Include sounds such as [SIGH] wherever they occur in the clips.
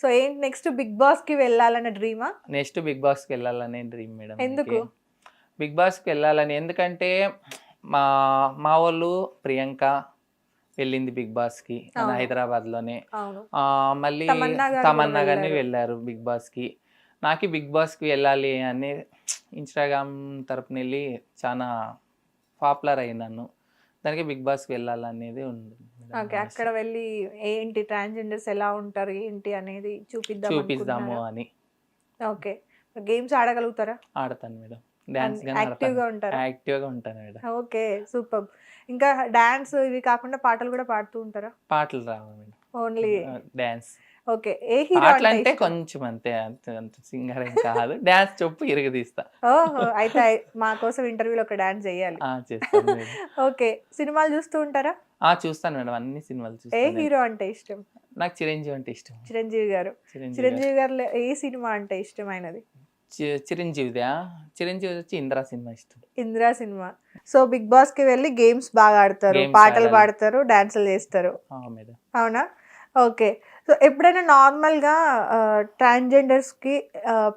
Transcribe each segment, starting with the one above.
So ఏంటి next big బాస్కి వెళ్ళాలన్న డ్రీమా నెక్స్ట్ బిగ్ బాస్కి వెళ్ళాలనే డ్రీమ్ మేడం ఎందుకు? బిగ్ బాస్కి వెళ్ళాలని ఎందుకంటే మా మా వాళ్ళు ప్రియాంక వెళ్ళింది బిగ్ అవును. హైదరాబాద్లోనే అవును ఆ, మళ్ళీ తమన్నా గారిని వెళ్ళారు. బిగ్ బాస్కి నాకు బిగ్ బాస్కి వెళ్ళాలి అని ఇన్స్టాగ్రామ్ తరపున వెళ్ళి చాలా పాపులర్ అయినాను దానికి బిగ్ బాస్కి వెళ్ళాలనేది ఉంది ఓకే. అక్కడ వెళ్ళి ఏంటి ట్రాన్స్జెండర్స్ ఎలా ఉంటారు ఏంటి అనేది చూపిద్దాం చూపిస్తాము అని. ఓకే గేమ్స్ ఆడగలుగుతారా? ఆడతాను మేడం. డాన్స్ అన్ని active గా ఉంటారా? యాక్టివ్గా ఉంటాను మేడం. Okay super. ఇంకా డాన్స్ ఇవి కాకుండా పాటలు కూడా పాడుతూ ఉంటారా? పాటలు రావు మేడం. Only dance okay. ఏ హీరో అంటే? కొంచెం అంతే అంత సింగర్ ఏం కాదు. డాన్స్ చెప్పు ఇరగదీస్తా ఓహో అయితే మా కోసం ఇంటర్వ్యూలో ఒక డాన్స్ చేయాలి. ఓకే. సినిమాలు చూస్తూ ఉంటారా? ఆ చూస్తాను మేడం. అన్ని సినిమాలు ఏ చూస్తాను హీరో అంటే ఇష్టం? నాకు చిరంజీవి అంటే ఇష్టం. చిరంజీవి గారు. చిరంజీవి గారు. ఏ సినిమా అంటే ఇష్టమైనది? చిరంజీవిదా? చిరంజీవి వచ్చి ఇంద్రా సినిమా ఇష్టం. ఇందిరా సినిమా. సో బిగ్ బాస్కి వెళ్ళి గేమ్స్ బాగా ఆడతారు. పాటలు. పాడతారు డాన్సులు చేస్తారు. అవునా? ఓకే. సో ఎప్పుడైనా నార్మల్గా ట్రాన్స్జెండర్స్కి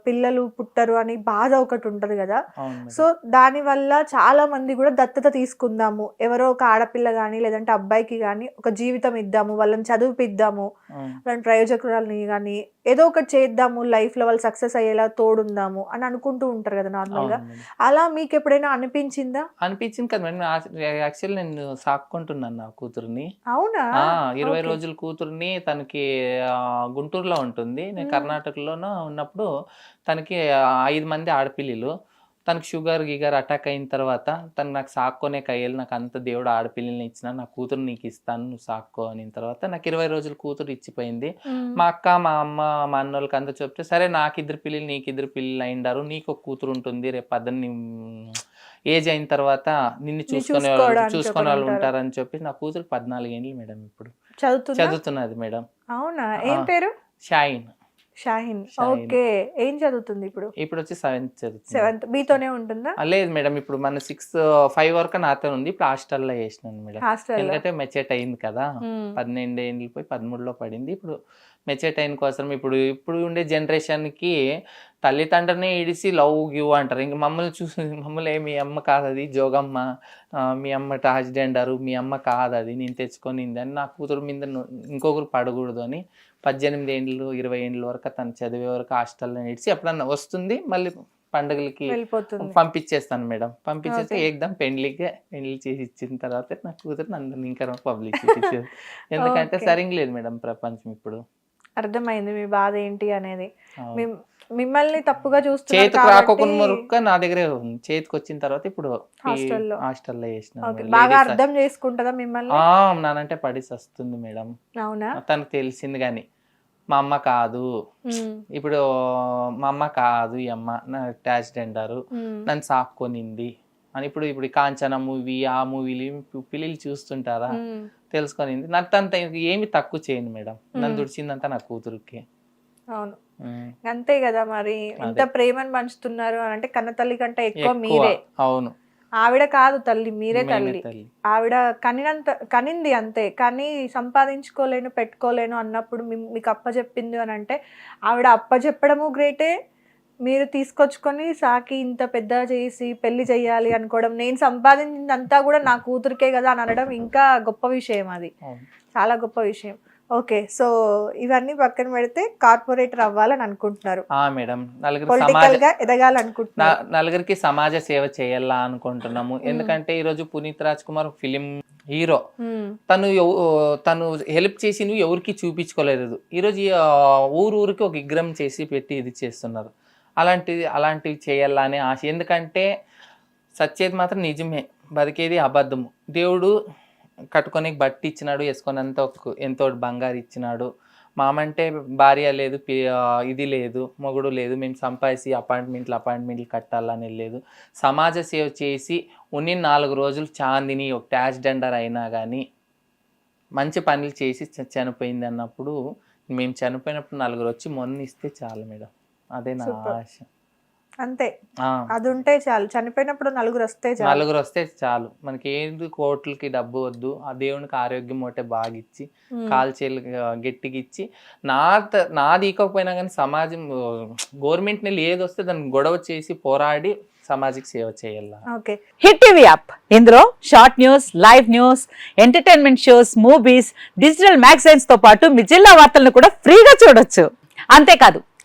పిల్లలు పుట్టరు అని బాధ ఒకటి ఉంటుంది కదా. సో దానివల్ల చాలా మంది కూడా దత్తత తీసుకుందాము ఎవరో ఒక ఆడపిల్ల కానీ లేదంటే అబ్బాయికి కానీ ఒక జీవితం ఇద్దాము వాళ్ళని చదివిపిద్దాము. వాళ్ళని ప్రయోజకురాలని కానీ ఏదో ఒకటి చేద్దాము లైఫ్లో వాళ్ళు సక్సెస్ అయ్యేలా తోడుందాము అని అనుకుంటూ ఉంటారు కదా నార్మల్గా. అలా మీకు ఎప్పుడైనా అనిపించిందా అనిపించింది కదా మేడం యాక్చువల్ నేను సాక్కుంటున్నాను నా కూతురుని అవునా ఇరవై. రోజుల కూతుర్ని తనకి గుంటూరులో ఉంటుంది నేను. కర్ణాటకలోనూ ఉన్నప్పుడు తనకి ఐదు మంది ఆడపిల్లలు తనకి షుగర్ గిగర్ అటాక్ అయిన తర్వాత తను నాకు సాక్కోనే కయ్యాలి నాకు అంత దేవుడు ఆడపిల్లల్ని ఇచ్చిన నా కూతురు నీకు ఇస్తాను నువ్వు సాక్కో అని తర్వాత నాకు ఇరవై రోజులు కూతురు ఇచ్చిపోయింది. మా అక్క మా అమ్మ మా అన్నోళ్ళకి అంతా చెప్తే సరే నాకు ఇద్దరు పిల్లలు నీకు ఇద్దరు పిల్లలు అయిండారు నీకు ఒక కూతురు ఉంటుంది రేపు పద్దెని ఏజ్ అయిన తర్వాత నిన్ను చూసుకునే వాళ్ళు చూసుకునే వాళ్ళు. ఉంటారని చెప్పి నా కూతురు పద్నాలుగు ఏళ్ళు మేడం ఇప్పుడు. చదువుతున్నది మేడం. అవునా? ఏం. పేరు? షాయిన్ షాహిన్. ఓకే. ఏం చదువుతుంది ఇప్పుడు? ఇప్పుడు వచ్చి సెవెంత్ చదువుతుంది. సెవెంత్. మీతోనే ఉంటుందా? లేదు మేడం ఇప్పుడు మన సిక్స్త్ ఫైవ్ వరకు నాతో ఉంది. ఇప్పుడు హాస్టల్లో వేసినాను మేడం. హాస్టల్ ఎందుకంటే మెచెట్ అయింది కదా. పన్నెండు ఏళ్ళు పోయి పదమూడులో పడింది. ఇప్పుడు మెచ్యూర్ టైం కోసం ఇప్పుడు ఇప్పుడు ఉండే జనరేషన్కి తల్లిదండ్రులని ఇడిసి లవ్ గివ్ అంటారు. ఇంక మమ్మల్ని చూసి మమ్మల్ని మీ అమ్మ కాదు అది జోగమ్మ మీ అమ్మ ట్రాన్స్జెండరు మీ అమ్మ కాదు అది నేను తెచ్చుకొనింది అని నా కూతురు మీద ఇంకొకరు పడకూడదు అని పద్దెనిమిది ఏండ్లు ఇరవై ఏండ్ల వరకు తను చదివే వరకు హాస్టల్లో ఇడిచి ఎప్పుడన్నా వస్తుంది మళ్ళీ పండుగలకి వెళ్ళిపోతుంది పంపించేస్తాను మేడం పంపించేస్తే. ఏకదం పెండ్లికి పెండ్లి చేసి ఇచ్చిన తర్వాత నా కూతురు నన్ను ఇంకా పబ్లిసిటీ [LAUGHS] ఎందుకంటే. సరిగ్గా లేదు మేడం ప్రపంచం ఇప్పుడు అర్థమైంది మీ బాధ ఏంటి అనేది. మిమ్- మిమ్మల్ని తప్పుగా చూస్తున్నారు చేతికి రాకోకుండా మురుక్క నా దగ్గరే ఉంది. చేతికి వచ్చిన తర్వాత ఇప్పుడు హాస్టల్లో. హాస్టల్లో చేసిన బాగా అర్థం చేసుకుంటుందా మిమ్మల్ని? నానంటే పడిసి వస్తుంది మేడం. అవునా? తనకు తెలిసింది కానీ మా అమ్మ కాదు. ఇప్పుడు మా అమ్మ కాదు ఈ అమ్మ. నా ట్రాన్స్జెండర్. ఉమ్, నన్ను సాక్కొనింది. అని ఇప్పుడు ఇప్పుడు కాంచన మూవీ ఆ మూవీలు పిల్లలు చూస్తుంటారా? ఉమ్, తెలుసుకొనింది. నాకు అంత ఏమి తక్కువ చేయను మేడం. నన్ను మ్మ్. తుడిచిందంతా నా కూతురుకి. అవును. అంతే కదా మరి. అదే. ప్రేమను పంచుతున్నారు అని అంటే కన్న తల్లి కంటే ఎక్కువ మీరే. అవును. ఆవిడ కాదు తల్లి మీరే తల్లి. ఆవిడ కనినంత కనింది అంతే. కానీ సంపాదించుకోలేను పెట్టుకోలేను అన్నప్పుడు మీకు అప్పచెప్పింది అని అంటే ఆవిడ అప్పచెప్పడము గ్రేటే. మీరు తీసుకొచ్చుకొని సాకి ఇంత పెద్ద చేసి పెళ్ళి చేయాలి అనుకోవడం నేను సంపాదించిందంతా కూడా నా కూతురికే కదా అని అనడం ఇంకా గొప్ప విషయం అది. చాలా గొప్ప విషయం. ఓకే సో ఇవన్నీ పక్కన పెడితే కార్పొరేటర్ అవ్వాలని అనుకుంటున్నారు. ఆ మేడం. నలుగురు గా ఎదగాలనుకుంటున్నారు. నలుగురికి సమాజ సేవ చేయాలా అనుకుంటున్నాము. ఎందుకంటే ఈరోజు పునీత్ రాజ్ కుమార్ ఫిలిం హీరో. ఉమ్, తను తను హెల్ప్ చేసి నువ్వు ఎవరికి చూపించుకోలేదు. ఈరోజు ఈ, ఊరు ఊరికి ఒక విగ్రహం చేసి పెట్టి ఇది చేస్తున్నారు. అలాంటిది అలాంటివి చేయాలా అనే ఆశ. ఎందుకంటే సచ్చేది మాత్రం నిజమే. బతికేది అబద్ధము. దేవుడు కట్టుకొని బట్టి ఇచ్చినాడు వేసుకొనంత ఒక ఎంతో బంగారు ఇచ్చినాడు మామంటే భార్య లేదు ఇది లేదు మొగుడు లేదు మేము సంపాదించి అపాయింట్మెంట్లు అపాయింట్మెంట్లు కట్టాలని లేదు సమాజ సేవ చేసి ఉన్ని నాలుగు రోజులు చాందిని ఒక ట్రాన్స్జెండర్ అయినా కానీ మంచి పనులు చేసి చనిపోయింది అన్నప్పుడు మేము చనిపోయినప్పుడు నలుగురు వచ్చి మొన్న ఇస్తే చాలు మేడం. అదే నా. ఆశ. అంతే. అది ఉంటే చాలు. చనిపోయినప్పుడు నలుగురు వస్తే చాలు. నలుగురు వస్తే చాలు. మనకి ఏంది కోట్లకి డబ్బు వద్దు. ఆ దేవునికి ఆరోగ్యం ఒకటే బాగా ఇచ్చి. కాల్చేలు గట్టిగా ఇచ్చి నా నాది ఈకపోయినా కానీ సమాజం గవర్నమెంట్ నెల ఏది వస్తే దాన్ని గొడవ చేసి పోరాడి సమాజకి సేవ చేయాల. ఓకే. Hit TV app. ఇందులో short news live news entertainment shows movies digital మ్యాగజైన్స్తో పాటు మీ జిల్లా వార్తలను కూడా ఫ్రీగా చూడొచ్చు. అంతేకాదు